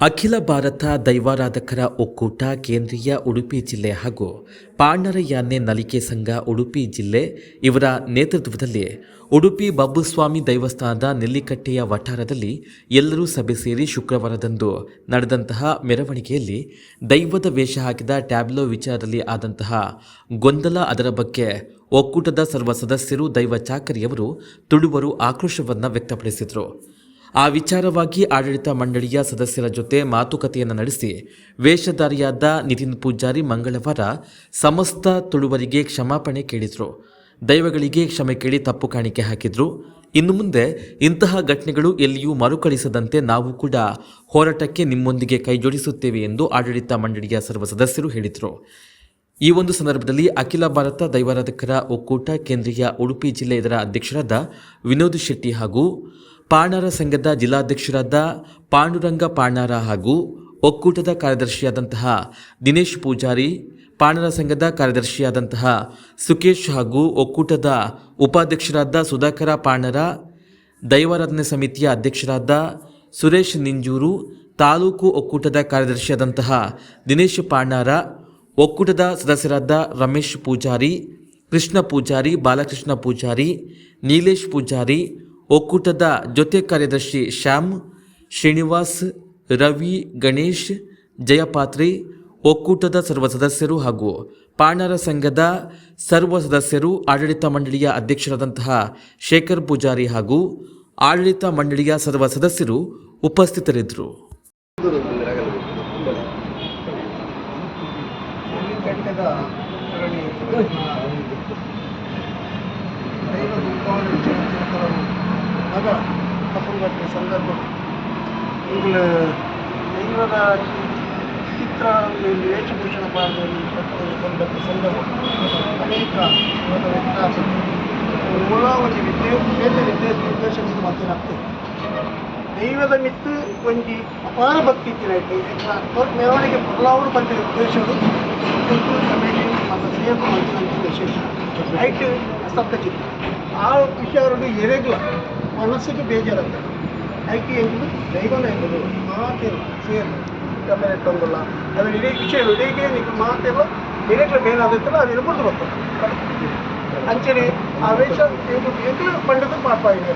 ಅಖಿಲ ಭಾರತ ದೈವಾರಾಧಕರ ಒಕ್ಕೂಟ ಕೇಂದ್ರೀಯ ಉಡುಪಿ ಜಿಲ್ಲೆ ಹಾಗೂ ಪಾಂಡರಯಾನೆ ನಲಿಕೆ ಸಂಘ ಉಡುಪಿ ಜಿಲ್ಲೆ ಇವರ ನೇತೃತ್ವದಲ್ಲಿ ಉಡುಪಿ ಬಬ್ಬುಸ್ವಾಮಿ ದೈವಸ್ಥಾನದ ನೆಲ್ಲಿಕಟ್ಟೆಯ ವಠಾರದಲ್ಲಿ ಎಲ್ಲರೂ ಸಭೆ ಸೇರಿ ಶುಕ್ರವಾರದಂದು ನಡೆದಂತಹ ಮೆರವಣಿಗೆಯಲ್ಲಿ ದೈವದ ವೇಷ ಹಾಕಿದ ಟ್ಯಾಬ್ಲೋ ವಿಚಾರದಲ್ಲಿ ಆದಂತಹ ಗೊಂದಲ ಅದರ ಬಗ್ಗೆ ಒಕ್ಕೂಟದ ಸರ್ವ ಸದಸ್ಯರು ದೈವ ಚಾಕರಿಯವರು ತುಳುವರು ಆಕ್ರೋಶವನ್ನು ವ್ಯಕ್ತಪಡಿಸಿದರು. ಆ ವಿಚಾರವಾಗಿ ಆಡಳಿತ ಮಂಡಳಿಯ ಸದಸ್ಯರ ಜೊತೆ ಮಾತುಕತೆಯನ್ನು ನಡೆಸಿ ವೇಷಧಾರಿಯಾದ ನಿತಿನ್ ಪೂಜಾರಿ ಮಂಗಳವಾರ ಸಮಸ್ತ ತುಳುವರಿಗೆ ಕ್ಷಮಾಪಣೆ ಕೇಳಿದರು. ದೈವಗಳಿಗೆ ಕ್ಷಮೆ ಕೇಳಿ ತಪ್ಪು ಕಾಣಿಕೆ ಹಾಕಿದ್ರು. ಇನ್ನು ಮುಂದೆ ಇಂತಹ ಘಟನೆಗಳು ಎಲ್ಲಿಯೂ ಮರುಕಳಿಸದಂತೆ ನಾವು ಕೂಡ ಹೋರಾಟಕ್ಕೆ ನಿಮ್ಮೊಂದಿಗೆ ಕೈಜೋಡಿಸುತ್ತೇವೆ ಎಂದು ಆಡಳಿತ ಮಂಡಳಿಯ ಸರ್ವ ಸದಸ್ಯರು ಹೇಳಿದರು. ಈ ಒಂದು ಸಂದರ್ಭದಲ್ಲಿ ಅಖಿಲ ಭಾರತ ದೈವಾರಾಧಕರ ಒಕ್ಕೂಟ ಕೇಂದ್ರೀಯ ಉಡುಪಿ ಜಿಲ್ಲೆ ಇದರ ಅಧ್ಯಕ್ಷರಾದ ವಿನೋದ್ ಶೆಟ್ಟಿ ಹಾಗೂ ಪಾಣಾರ ಸಂಘದ ಜಿಲ್ಲಾಧ್ಯಕ್ಷರಾದ ಪಾಂಡುರಂಗ ಪಾಣಾರ ಹಾಗೂ ಒಕ್ಕೂಟದ ಕಾರ್ಯದರ್ಶಿಯಾದಂತಹ ದಿನೇಶ್ ಪೂಜಾರಿ, ಪಾಣರ ಸಂಘದ ಕಾರ್ಯದರ್ಶಿಯಾದಂತಹ ಸುಕೇಶ್ ಹಾಗೂ ಒಕ್ಕೂಟದ ಉಪಾಧ್ಯಕ್ಷರಾದ ಸುಧಾಕರ ಪಾಣರ, ದೈವಾರಾಧನೆ ಸಮಿತಿಯ ಅಧ್ಯಕ್ಷರಾದ ಸುರೇಶ್ ನಿಂಜೂರು, ತಾಲೂಕು ಒಕ್ಕೂಟದ ಕಾರ್ಯದರ್ಶಿಯಾದಂತಹ ದಿನೇಶ್ ಪಾಣಾರ, ಒಕ್ಕೂಟದ ಸದಸ್ಯರಾದ ರಮೇಶ್ ಪೂಜಾರಿ, ಕೃಷ್ಣ ಪೂಜಾರಿ, ಬಾಲಕೃಷ್ಣ ಪೂಜಾರಿ, ನೀಲೇಶ್ ಪೂಜಾರಿ ಒಕ್ಕೂಟದ ಜೊತೆ ಕಾರ್ಯದರ್ಶಿ ಶ್ಯಾಮ್, ಶ್ರೀನಿವಾಸ್, ರವಿ, ಗಣೇಶ್, ಜಯಪಾತ್ರಿ, ಒಕ್ಕೂಟದ ಸರ್ವ ಸದಸ್ಯರು ಹಾಗೂ ಪಾಣರ ಸಂಘದ ಸರ್ವ ಸದಸ್ಯರು, ಆಡಳಿತ ಮಂಡಳಿಯ ಅಧ್ಯಕ್ಷರಾದಂತಹ ಶೇಖರ್ ಪೂಜಾರಿ ಹಾಗೂ ಆಡಳಿತ ಮಂಡಳಿಯ ಸರ್ವ ಸದಸ್ಯರು ಉಪಸ್ಥಿತರಿದ್ದರು. ಮಗ ತಪ್ಪುಗಟ್ಟಿನ ಸಂದರ್ಭ. ಈಗಲೇ ದೈವದ ಚಿತ್ರ ವೇಷಭೂಷಣ ಭಾಗದಲ್ಲಿ ಬಂದ ಸಂದರ್ಭ ಅನೇಕ ವ್ಯತ್ಯಾಸ ಮೂಲವಾಗಿ ವಿದ್ಯೆ ಬೇರೆ ವಿದ್ಯೆ ನಿರ್ದೇಶನದ ಮಾತನಾಗ್ತದೆ ದೈವದ ಮಿತ್ತು ಒಂಜಿ ಅಪಾರ ಭಕ್ತಿ ಇತ್ತಿನೈತೆ ಮೆರವಣಿಗೆ ಬರಲಾವರು ಬಂದ ಉದ್ದೇಶಗಳು ಕಮಿಟಿ ಮತ್ತು ಸೇಫ್ ಅಂತ ವಿಶೇಷ. ಐಟ್ ಸಪ್ತಚಿತ್ತ ಆ ವಿಷಯಗಳು ಎರೆಗ್ಲ ಮನಸ್ಸಿಗೆ ಬೇಜಾರಾಗ್ತದೆ ಆಯ್ಕೆ ಎಂಬುದು ದೈವನ ಎಂಬುದು ಮಾತಿಲ್ಲ ಸೇರ್ ಕಮ್ಮಿ ಇಟ್ಟೊಂದಿಲ್ಲ ಅದು ಇಡೀ ವಿಷಯ ಇಡೀಗೆ ನಿಮ್ಗೆ ಮಾತಿಲ್ಲ ಎರೆಗ್ಲ ಬೇನಾದಿತ್ತಲ್ಲ ಅದು ಇರ್ಬೋದು ಬರ್ತದೆ ಅಂಚನೆ ಆ ವೇಷ ಎಂಬುದು ಎಂಕಲು ಪಂಡದ ಪಾಪ ಇದೆ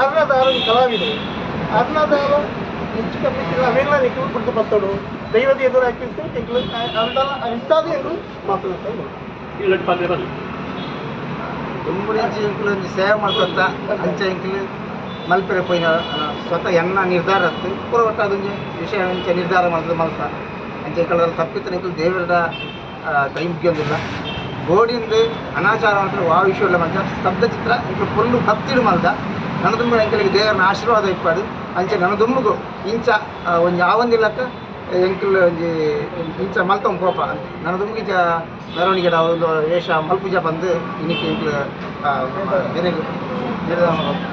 ಅರ್ಣದಾರ ಕಲಾವಿದೆ. ಅರ್ಣದಾರ ಹೆಚ್ಚು ಕಮ್ಮಿ ಅವೆಲ್ಲ ನಿಖಿಲ್ ಕೊಡ್ತು ಬರ್ತಾಳು ದೈವದ ಎದುರು ಹಾಕಿರ್ತೀವಿ ನಿಖಿಲ್ ಅವೆಲ್ಲ ಇಂಥದ್ದು ಎಂದು ಮಾತನಾಡ್ತಾ ದುಂಬುಡಿ ಇಂಚು ಇಂಕುಲು ಸೇವೆ ಮಾಡ್ಕೊತ ಅಂಚೆ ಇಂಕುಲು ಮಲ್ಪೆರೆ ಪೋಯಿನ ಸ್ವತಃ ಎನ್ನ ನಿರ್ಧಾರ ಅತ್ತು ಪೂರ ಒಟ್ಟು ವಿಷಯ ಅಂಚ ನಿರ್ಧಾರ ಮಾಡಿದ್ರು ಮಲ್ತ ಅಂಚೆ ಕಳೆದ ತಪ್ಪಿತ ಇಂಕುಲು ದೇವರ ಕೈ ಮುಗಿಯೋದಿಲ್ಲ. ಗೋಡಿಂದ ಅನಾಚಾರ ಅಂದ್ರೆ ವಾ ವಿಷಯ ಮಂಚ ಸ್ತಬ್ಧ ಚಿತ್ರ ಇಂಕಲು ಫುಲ್ಲು ಭಕ್ತಿಡು ಮಲ್ದ. ನನ್ನ ತುಂಬ ಎಂಕಲಿಗೆ ದೇವರನ್ನ ಆಶೀರ್ವಾದ ಇಪ್ಪಾಡು ಅಂಚೆ ನನ್ನ ದುಂಬುಗು ಇಂಚ ಒಂದು ಒಂಜಿ ಆವೊಂದಿಲ್ಲಕ್ಕ ಎಂಕಲ್ ಒಂಜಿ ಇಂಚ ಮಲ್ತೊಂದು ಕೋಪ. ನನ್ನ ದುಂಬಿಗೆ ಮೆರವಣಿಗೆ ಒಂದು ವೇಷ ಮಲ್ಪುಜ ಬಂದು ಇನ್ನಿಕ್ಕೆ ಎಂಕಲ್ ದಿನಗಳು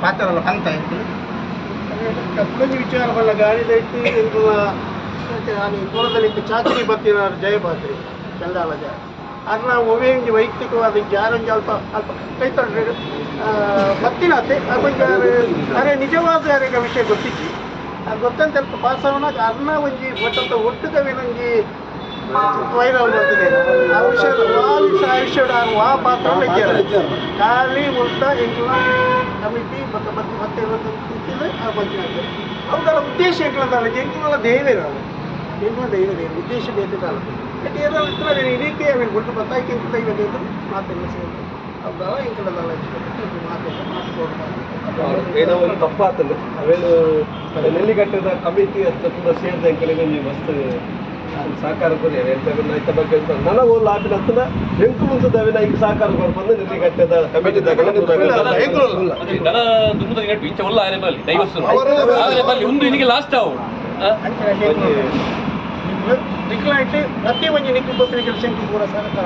ಪಾತ್ರಲ್ಲ ಕಂತ ಎಂಕಲ್ ಕಪ್ಪಂಜಿ ವಿಚಾರ ಬಲ್ಲ ಗಾಡಿದ ಇಟ್ಟು ಎಂಬುವ ನಾನು ದೂರದಲ್ಲಿ ಚಾಕರಿ ಬರ್ತೀರ ಜಯಭಾತ್ರಿ ಚಂದಾಲಜ ಅದನ್ನ ಒವೇಂಜಿ ವೈಯಕ್ತಿಕವಾದ ಜಾರಂಜಿ ಅಲ್ಪ ಅಲ್ಪ ಕೈ ತೊಡ್ರೆ ಬತ್ತಿನತ್ತೆ ಅದೇ ನಿಜವಾದ ಯಾರಿಗೆ ವಿಷಯ ಅದು ಗೊತ್ತಂತ ಸ್ವಲ್ಪ ಪಾಸ್ ಆಗೋಣಾಗ ಅನ್ನ ಒಂಜಿ ಒಟ್ಟಂತ ಒಟ್ಟುಗವಿನೊಂಜಿ ವೈರಲ್ ಬರ್ತಿದೆ ಆ ವಿಷಯ ಆ ವಿಷಯ ಆ ಪಾತ್ರ ಖಾಲಿ ಉಲ್ಟ ಎಂಕ್ಲ ಕಮಿಟಿ ಮತ್ತೆ ಮತ್ತೆ ಮತ್ತೆ ಇವತ್ತು ಆ ಬಗ್ಗೆ ಅವುಗಳ ಉದ್ದೇಶ ಎಂಕ್ಲದಲ್ಲ ಎಂಕ್ಲ ದೈವೇ ನಾವು. ಎಂಕ್ಲ ದೈವದೇ ಉದ್ದೇಶ ಬೇಕಿದ್ದಲ್ಲ ಬಟ್ ಏನೋ ಇತ್ರ ಇದಕ್ಕೆ ಅವನು ಗುಟ್ಟು ಬತ್ತಾಯ್ಕೆ ಎಂಕ್ಲ ದೈವದೇ ಮಾತೆಲ್ಲ ಸೇರ್ತದೆ ಏನೋ ಒಂದು ತಪ್ಪಾತಲ್ಲ. ಅವೇನು ನೆಲ್ಲಿಗಟ್ಟದ ಕಮಿಟಿ ಹತ್ರ ಕೂಡ ಸೇರಿದ ಅಂಕಲಿಗೆ ನೀವು ಮಸ್ತ್ ಸಹಕಾರ ಕೊಡಿ. ಎಂತ ಐತ ಬಗ್ಗೆ ಅಂತ ನನಗೆ ಒಂದು ಆಪಿನ ಹತ್ತಿರ ಎಂಟು ಮುಂಚದವಿನ ಈಗ ಸಹಕಾರ ಕೊಡ್ಬಂದು ನೆಲ್ಲಿಗಟ್ಟದ ಕಮಿಟಿ ಅವರು- ಇದಕ್ಕೆ ಲಾಸ್ಟ್ ಅವು. ಆ? ನಿಕ್ಲಾಯ್ತು ಪ್ರತಿ ಒಂದು ನಿಕ್ಲು ಗೊತ್ತಿನ ಕೆಲಸ ಕೂಡ ಸಹಕಾರ